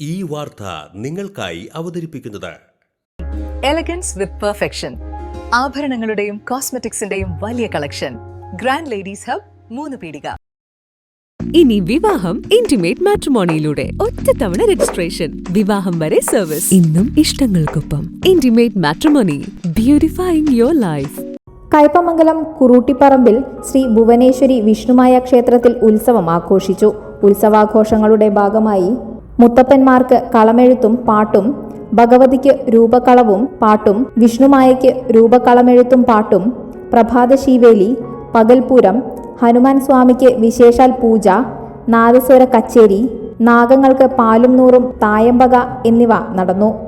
ഈ വാർത്ത നിങ്ങൾക്കായി അവതരിപ്പിക്കുന്നത്. എലഗൻസ് വിത്ത് പെർഫെക്ഷൻ ആഭരണങ്ങളുടെയും കോസ്മെറ്റിക്സിന്റെയും വലിയ കളക്ഷൻ ഗ്രാൻഡ് ലേഡീസ് ഹബ് മൂന്ന് പീടിക. ഇനി വിവാഹം ഇന്റിമേറ്റ് മാട്രിമോണിയിലൂടെ ഒറ്റത്തവണ രജിസ്ട്രേഷൻ വിവാഹം വരെ സർവീസ് ഇന്നും ഇഷ്ടങ്ങൾക്കൊപ്പം. Intimate matrimony beautifying your life Kaipamangalam കുറൂട്ടിപ്പറമ്പിൽ Shri Bhuvaneshwari Vishnumaya ക്ഷേത്രത്തിൽ ഉത്സവം ആഘോഷിച്ചു. ഉത്സവാഘോഷങ്ങളുടെ ഭാഗമായി മുത്തപ്പന്മാർക്ക് കളമെഴുത്തും പാട്ടും ഭഗവതിക്ക് രൂപകളവും പാട്ടും വിഷ്ണുമായയ്ക്ക് രൂപകളമെഴുത്തും പാട്ടും പ്രഭാതശീവേലി പകൽപൂരം ഹനുമാൻ സ്വാമിക്ക് വിശേഷാൽ പൂജ നാദസ്വര കച്ചേരി നാഗങ്ങൾക്ക് പാലും നൂറും തായമ്പക എന്നിവ നടന്നു.